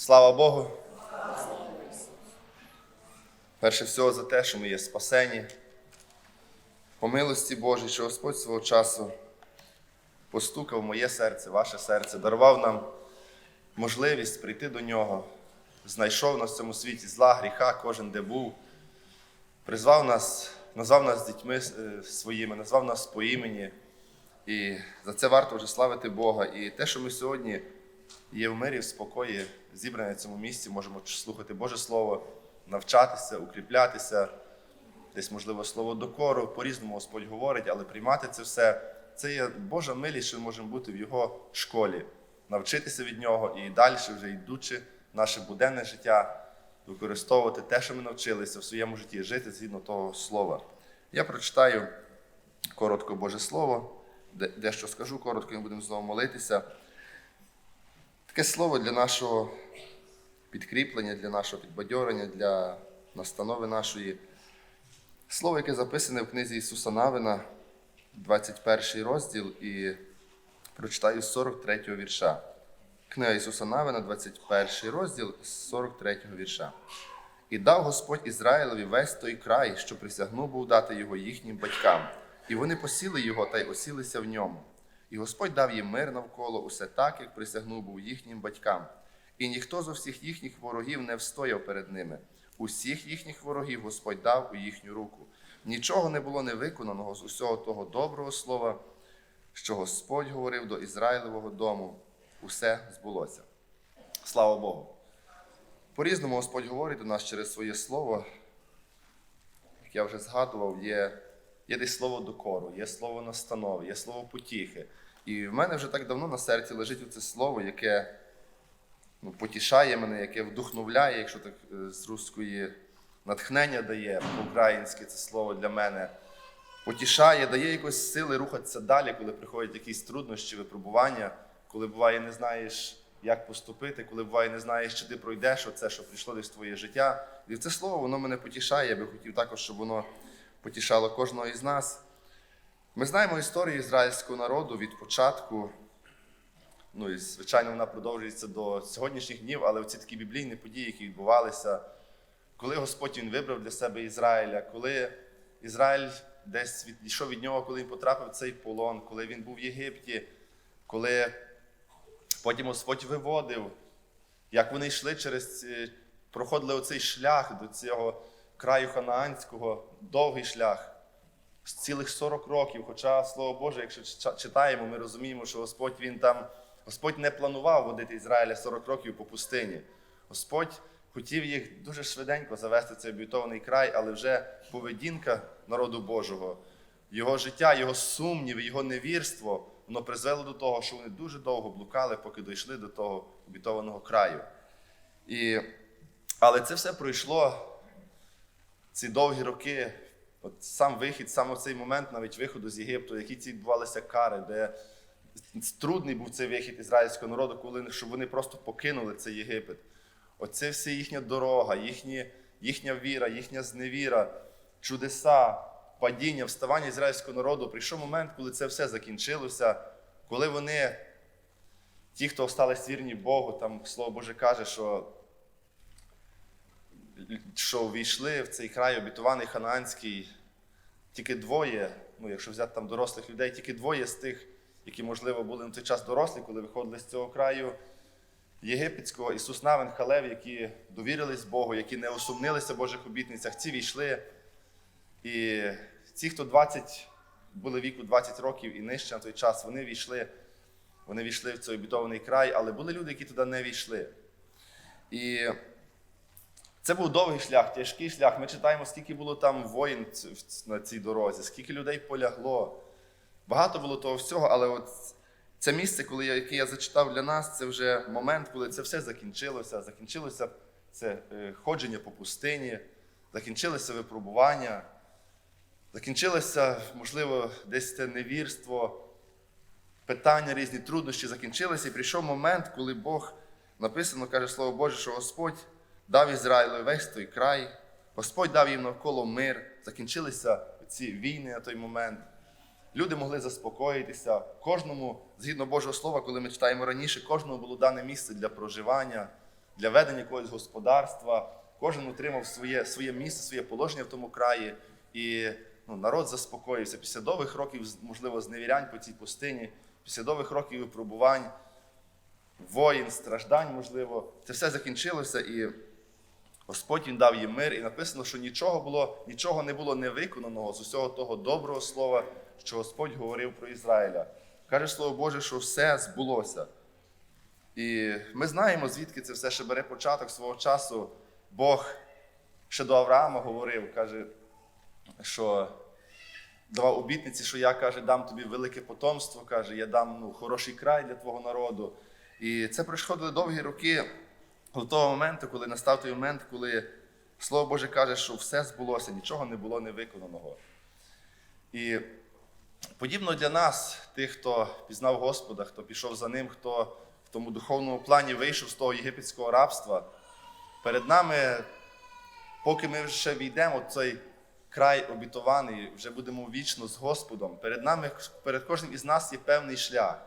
Слава Богу. Перше всього за те, що ми є спасені. По милості Божій, що Господь свого часу постукав моє серце, ваше серце, дарував нам можливість прийти до нього, знайшов нас в цьому світі зла, гріха, кожен де був, призвав нас, назвав нас дітьми е, своїми, назвав нас по імені. І за це варто вже славити Бога. І те, що ми сьогодні є в мирі, в спокої, зібрані на цьому місці, можемо слухати Боже Слово, навчатися, укріплятися, десь, можливо, слово докору, по-різному Господь говорить, але приймати це все це є Божа милість, що ми можемо бути в Його школі, навчитися від нього і далі, вже йдучи в наше буденне життя, використовувати те, що ми навчилися в своєму житті, жити згідно того слова. Я прочитаю коротко Боже Слово, дещо скажу коротко, і будемо знову молитися. Таке слово для нашого підкріплення, для нашого підбадьорення, для настанови нашої. Слово, яке записане в книзі Ісуса Навина, 21 розділ, і прочитаю з 43 вірша. Книга Ісуса Навина, 21 розділ, з 43 вірша. І дав Господь Ізраїлеві весь той край, що присягнув був дати його їхнім батькам. І вони посіли його та й осілися в ньому. І Господь дав їм мир навколо, усе так, як присягнув був їхнім батькам. І ніхто з усіх їхніх ворогів не встояв перед ними. Усіх їхніх ворогів Господь дав у їхню руку. Нічого не було не виконаного з усього того доброго слова, що Господь говорив до Ізраїлевого дому. Усе збулося. Слава Богу! По-різному Господь говорить до нас через своє слово. Як я вже згадував, є, є десь слово докору, є слово настанови, є слово потіхи. І в мене вже так давно на серці лежить це слово, яке ну, потішає мене, яке вдухновляє, якщо так е, з руської натхнення дає, по-українськи це слово для мене. Потішає, дає якось сили рухатися далі, коли приходять якісь труднощі, випробування, коли буває, не знаєш, як поступити, коли буває, не знаєш, чи ти пройдеш оце, що прийшло десь в твоє життя. І це слово воно мене потішає. Я би хотів також, щоб воно потішало кожного із нас. Ми знаємо історію ізраїльського народу від початку. Ну і звичайно, вона продовжується до сьогоднішніх днів, але оці такі біблійні події, які відбувалися, коли Господь він вибрав для себе Ізраїля, коли Ізраїль десь відійшов від нього, коли він потрапив в цей полон, коли він був в Єгипті, коли потім Господь виводив, як вони йшли через, ці- проходили оцей шлях до цього краю ханаанського, довгий шлях з цілих 40 років. Хоча, слово Боже, якщо читаємо, ми розуміємо, що Господь він там, Господь не планував водити Ізраїля 40 років по пустині. Господь хотів їх дуже швиденько завести в цей обітований край, але вже поведінка народу Божого, його життя, його сумніви, його невірство, воно призвело до того, що вони дуже довго блукали, поки дійшли до того обітованого краю. І... Але це все пройшло ці довгі роки, от сам вихід, саме цей момент навіть виходу з Єгипту, які ці відбувалися кари, де трудний був цей вихід ізраїльського народу, коли щоб вони просто покинули цей Єгипет. Оце все їхня дорога, їхні, їхня віра, їхня зневіра, чудеса, падіння, вставання ізраїльського народу. Прийшов момент, коли це все закінчилося, коли вони, ті, хто остались вірні Богу, там Слово Боже каже, що що ввійшли в цей край обітований ханаанський, тільки двоє, ну якщо взяти там дорослих людей, тільки двоє з тих, які, можливо, були на той час дорослі, коли виходили з цього краю єгипетського, Ісус Навин, Халев, які довірились Богу, які не осумнилися в Божих обітницях, ці війшли. І ті, хто 20, були віку 20 років і нижче на той час, вони війшли, вони війшли в цей обітований край, але були люди, які туди не війшли. І це був довгий шлях, тяжкий шлях. Ми читаємо, скільки було там воїн на цій дорозі, скільки людей полягло. Багато було того всього, але от це місце, коли я, яке я зачитав для нас, це вже момент, коли це все закінчилося. Закінчилося це е, ходження по пустині, закінчилося випробування, закінчилося, можливо, десь це невірство, питання, різні труднощі закінчилися. І прийшов момент, коли Бог написано, каже Слово Боже, що Господь дав Ізраїлю весь той край, Господь дав їм навколо мир, закінчилися ці війни на той момент. Люди могли заспокоїтися. Кожному, згідно Божого Слова, коли ми читаємо раніше, кожному було дане місце для проживання, для ведення якогось господарства. Кожен отримав своє, своє місце, своє положення в тому краї. І ну, народ заспокоївся після довгих років, можливо, зневірянь по цій пустині, після довгих років випробувань, воїн, страждань, можливо, це все закінчилося, і Господь він дав їм мир, і написано, що нічого було, нічого не було невиконаного з усього того доброго слова, що Господь говорив про Ізраїля. Каже Слово Боже, що все збулося. І ми знаємо, звідки це все ще бере початок свого часу. Бог ще до Авраама говорив, каже, що давав обітниці, що я каже, дам тобі велике потомство, каже, я дам ну, хороший край для твого народу. І це проходили довгі роки до того моменту, коли настав той момент, коли Слово Боже каже, що все збулося, нічого не було невиконаного. І подібно для нас, тих, хто пізнав Господа, хто пішов за ним, хто в тому духовному плані вийшов з того єгипетського рабства, перед нами, поки ми ще війдемо в цей край обітований, вже будемо вічно з Господом, перед нами, перед кожним із нас є певний шлях.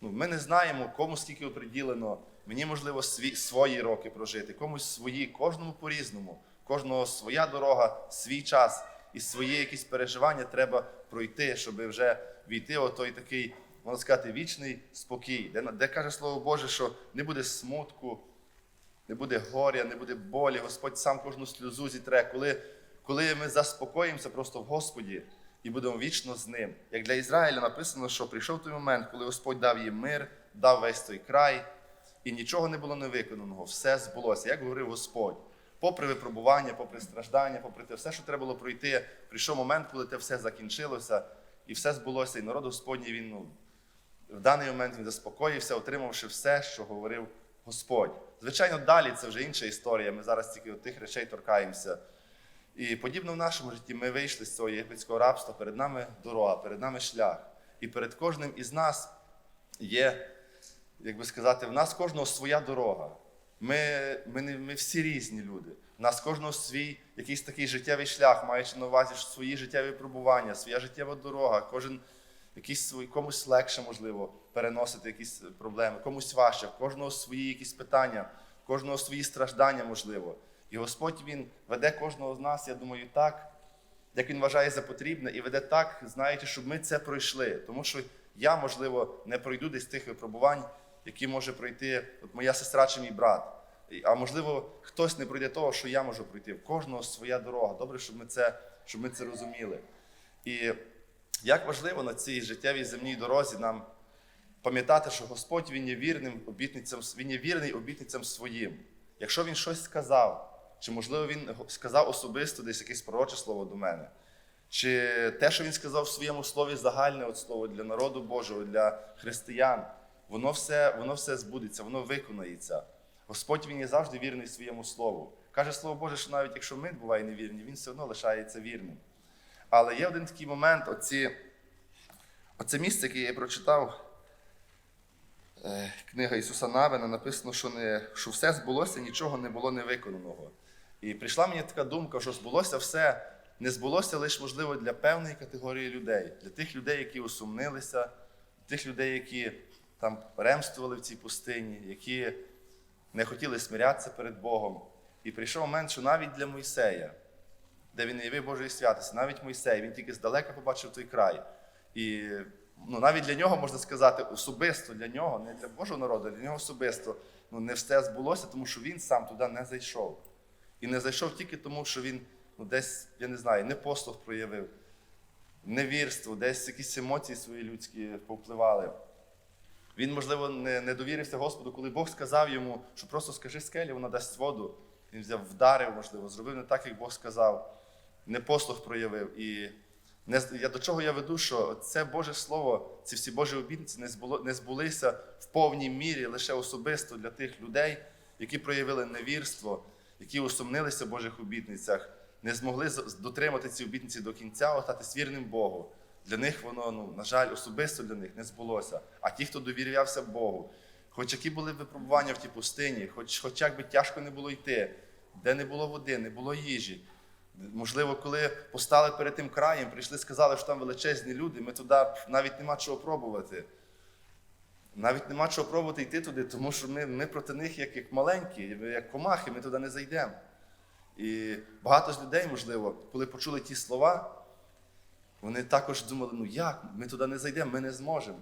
Ну, ми не знаємо, кому скільки приділено. Мені можливо сві, свої роки прожити, комусь свої, кожному по-різному, кожного своя дорога, свій час і свої якісь переживання треба пройти, щоб вже війти у той такий, можна сказати, вічний спокій, де, де каже Слово Боже, що не буде смутку, не буде горя, не буде болі. Господь сам кожну сльозу зітре. Коли, коли ми заспокоїмося просто в Господі і будемо вічно з ним. Як для Ізраїля написано, що прийшов той момент, коли Господь дав їм мир, дав весь той край, і нічого не було невиконаного, все збулося, як говорив Господь. Попри випробування, попри страждання, попри те все, що треба було пройти, прийшов момент, коли те все закінчилося, і все збулося, і народ Господній він ну, в даний момент він заспокоївся, отримавши все, що говорив Господь. Звичайно, далі це вже інша історія. Ми зараз тільки тих речей торкаємося. І подібно в нашому житті ми вийшли з цього єгипетського рабства, перед нами дорога, перед нами шлях. І перед кожним із нас є, як би сказати, в нас кожного своя дорога. Ми, ми, не, ми всі різні люди. У нас кожного свій якийсь такий життєвий шлях, маючи на увазі свої життєві пробування, своя життєва дорога, кожен якийсь свій, комусь легше, можливо, переносити якісь проблеми, комусь важче, в кожного свої якісь питання, в кожного свої страждання, можливо. І Господь Він веде кожного з нас, я думаю, так, як він вважає за потрібне, і веде так, знаючи, щоб ми це пройшли. Тому що я, можливо, не пройду десь тих випробувань, які може пройти от моя сестра чи мій брат. А можливо, хтось не пройде того, що я можу пройти. В кожного своя дорога. Добре, щоб ми це, щоб ми це розуміли. І як важливо на цій життєвій земній дорозі нам пам'ятати, що Господь Він є вірним обітницям, Він є вірний обітницям своїм. Якщо Він щось сказав, чи можливо Він сказав особисто десь якесь пророче слово до мене, чи те, що він сказав в своєму слові загальне от слово для народу Божого, для християн, воно все, воно все збудеться, воно виконається. Господь він є завжди вірний своєму слову. Каже Слово Боже, що навіть якщо ми буває невірні, він все одно лишається вірним. Але є один такий момент, оці, оце місце, яке я прочитав, е, книга Ісуса Навина, написано, що, не, що все збулося, нічого не було невиконаного. І прийшла мені така думка, що збулося все, не збулося лише, можливо, для певної категорії людей, для тих людей, які усумнилися, тих людей, які там ремствували в цій пустині, які не хотіли смирятися перед Богом. І прийшов момент, що навіть для Мойсея, де він явив Божої святості, навіть Мойсей, він тільки здалека побачив той край. І ну, навіть для нього можна сказати, особисто для нього, не для Божого народу, для нього особисто ну, не все збулося, тому що він сам туди не зайшов. І не зайшов тільки тому, що він ну, десь, я не знаю, не послух проявив, невірство, десь якісь емоції свої людські повпливали. Він, можливо, не, не довірився Господу, коли Бог сказав йому, що просто скажи скелі, вона дасть воду. Він взяв, вдарив, можливо, зробив не так, як Бог сказав, не послух проявив. І не, я, до чого я веду, що це Боже Слово, ці всі Божі обітниці не, збуло, не збулися в повній мірі лише особисто для тих людей, які проявили невірство, які усумнилися в Божих обітницях, не змогли дотримати ці обітниці до кінця, остатись вірним Богу. Для них воно, ну, на жаль, особисто для них не збулося. А ті, хто довірявся Богу, хоч які були випробування в тій пустині, хоч, хоч як би тяжко не було йти, де не було води, не було їжі. Можливо, коли постали перед тим краєм, прийшли, сказали, що там величезні люди, ми туди навіть нема чого пробувати. навіть нема чого пробувати йти туди, тому що ми, ми проти них як, як маленькі, як комахи, ми туди не зайдемо. І багато з людей, можливо, коли почули ті слова, вони також думали, ну як, ми туди не зайдемо, ми не зможемо.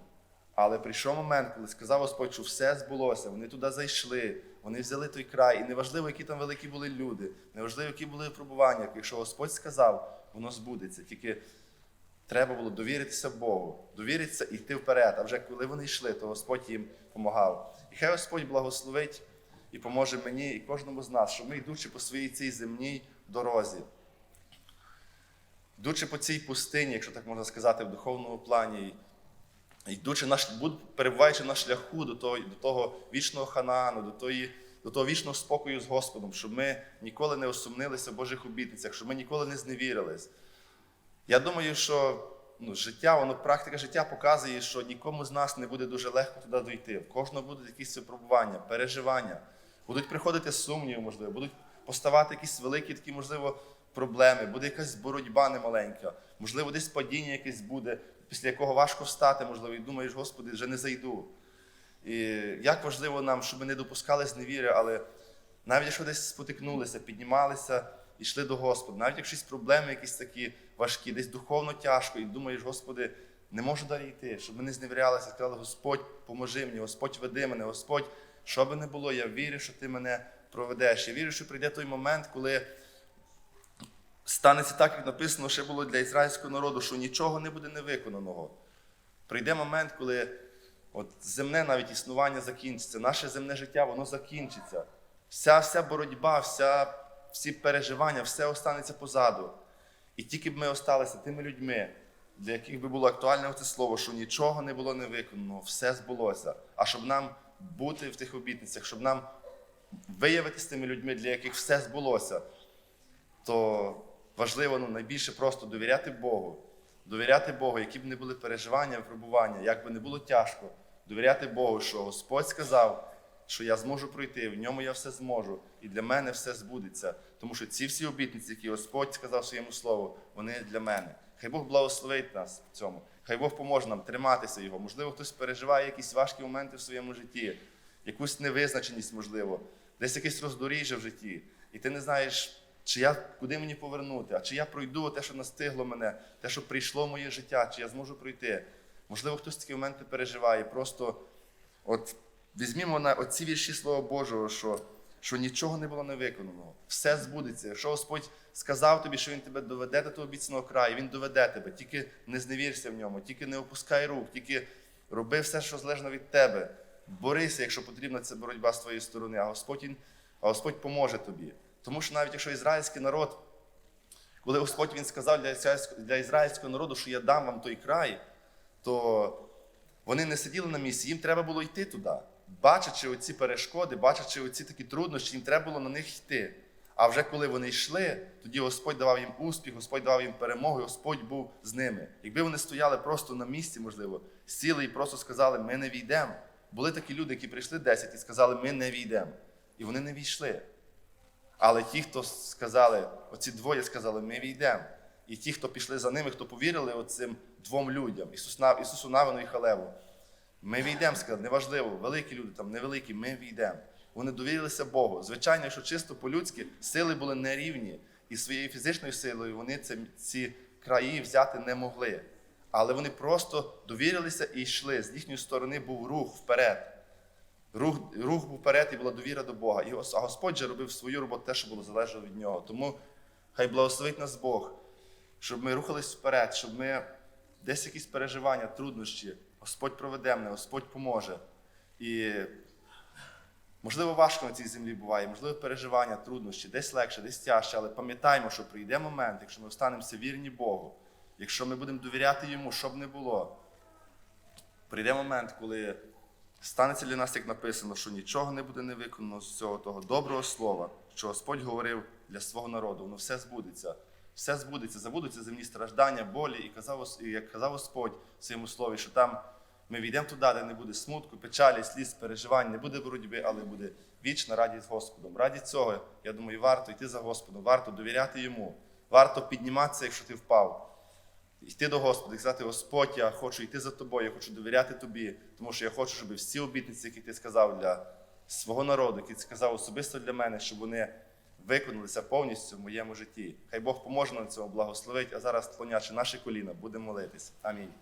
Але прийшов момент, коли сказав Господь, що все збулося, вони туди зайшли, вони взяли той край. І неважливо, які там великі були люди, неважливо, які були випробування. Якщо Господь сказав, воно збудеться. Тільки треба було довіритися Богу, довіритися і йти вперед. А вже коли вони йшли, то Господь їм допомагав. І хай Господь благословить і поможе мені і кожному з нас, щоб ми, йдучи по своїй цій земній дорозі, йдучи по цій пустині, якщо так можна сказати, в духовному плані, йдучи наш, перебуваючи на шляху до того, до того вічного ханаану, до, тої, до того вічного спокою з Господом, щоб ми ніколи не осумнилися в Божих обітницях, щоб ми ніколи не зневірились. Я думаю, що ну, життя, воно практика життя показує, що нікому з нас не буде дуже легко туди дойти. В кожного будуть якісь випробування, переживання, будуть приходити сумніви, можливо, будуть поставати якісь великі такі, можливо, проблеми, буде якась боротьба немаленька, можливо, десь падіння якесь буде, після якого важко встати, можливо, і думаєш, Господи, вже не зайду. І як важливо нам, щоб ми не допускали зневіри, але навіть якщо десь спотикнулися, піднімалися і йшли до Господа, навіть якщо проблеми якісь такі важкі, десь духовно тяжко, і думаєш, Господи, не можу далі йти, щоб ми не зневірялися, сказали, Господь, поможи мені, Господь веди мене, Господь, що би не було, я вірю, що ти мене проведеш. Я вірю, що прийде той момент, коли станеться так, як написано, ще було для ізраїльського народу, що нічого не буде невиконаного. Прийде момент, коли от земне навіть існування закінчиться, наше земне життя, воно закінчиться. Вся, вся боротьба, вся, всі переживання, все останеться позаду. І тільки б ми осталися тими людьми, для яких би було актуальне це слово, що нічого не було не виконано, все збулося. А щоб нам бути в тих обітницях, щоб нам виявитися тими людьми, для яких все збулося, то важливо ну, найбільше просто довіряти Богу. Довіряти Богу, які б не були переживання, випробування, як би не було тяжко, довіряти Богу, що Господь сказав, що я зможу пройти, в ньому я все зможу, і для мене все збудеться. Тому що ці всі обітниці, які Господь сказав своєму слову, вони для мене. Хай Бог благословить нас в цьому. Хай Бог поможе нам триматися його. Можливо, хтось переживає якісь важкі моменти в своєму житті, якусь невизначеність, можливо, десь якесь роздоріжжя в житті. І ти не знаєш, чи я куди мені повернути, а чи я пройду те, що настигло мене, те, що прийшло в моє життя, чи я зможу пройти. Можливо, хтось такі моменти переживає. Просто от візьмімо на оці вірші Слова Божого, що, що нічого не було не виконано. Все збудеться. Якщо Господь сказав тобі, що Він тебе доведе до того обіцяного краю, Він доведе тебе. Тільки не зневірся в ньому, тільки не опускай рук, тільки роби все, що залежно від тебе. Борися, якщо потрібна ця боротьба з твоєї сторони, а Господь, а Господь поможе тобі. Тому що навіть якщо ізраїльський народ, коли Господь він сказав для ізраїльського, народу, що я дам вам той край, то вони не сиділи на місці, їм треба було йти туди. Бачачи оці перешкоди, бачачи оці такі труднощі, їм треба було на них йти. А вже коли вони йшли, тоді Господь давав їм успіх, Господь давав їм перемогу, Господь був з ними. Якби вони стояли просто на місці, можливо, сіли і просто сказали, ми не війдемо. Були такі люди, які прийшли 10 і сказали, ми не війдемо. І вони не війшли. Але ті, хто сказали, оці двоє сказали, ми війдемо. І ті, хто пішли за ними, хто повірили оцим двом людям, Ісусу Навину і Халеву, ми війдемо, сказали, неважливо, великі люди, там невеликі, ми війдемо. Вони довірилися Богу. Звичайно, що чисто по-людськи сили були нерівні, і своєю фізичною силою вони ці, ці краї взяти не могли. Але вони просто довірилися і йшли. З їхньої сторони був рух вперед. Рух, рух був вперед і була довіра до Бога. І а Господь же робив свою роботу, те, що було залежало від нього. Тому хай благословить нас Бог, щоб ми рухались вперед, щоб ми десь якісь переживання, труднощі, Господь проведе мене, Господь поможе. І можливо, важко на цій землі буває, можливо, переживання, труднощі, десь легше, десь тяжче, але пам'ятаймо, що прийде момент, якщо ми останемося вірні Богу, якщо ми будемо довіряти Йому, що б не було, прийде момент, коли станеться для нас, як написано, що нічого не буде не виконано з цього того доброго слова, що Господь говорив для свого народу, воно все збудеться. Все збудеться, забудуться земні страждання, болі, і казав, і як казав Господь в своєму слові, що там ми війдемо туди, де не буде смутку, печалі, сліз, переживань, не буде боротьби, але буде вічна радість Господом. Раді цього, я думаю, варто йти за Господом, варто довіряти йому, варто підніматися, якщо ти впав. Йти до Господа і сказати, Господь, я хочу йти за тобою, я хочу довіряти тобі, тому що я хочу, щоб всі обітниці, які ти сказав для свого народу, які ти сказав особисто для мене, щоб вони виконалися повністю в моєму житті. Хай Бог поможе нам цьому благословить, а зараз, склонячи наші коліна, будемо молитись. Амінь.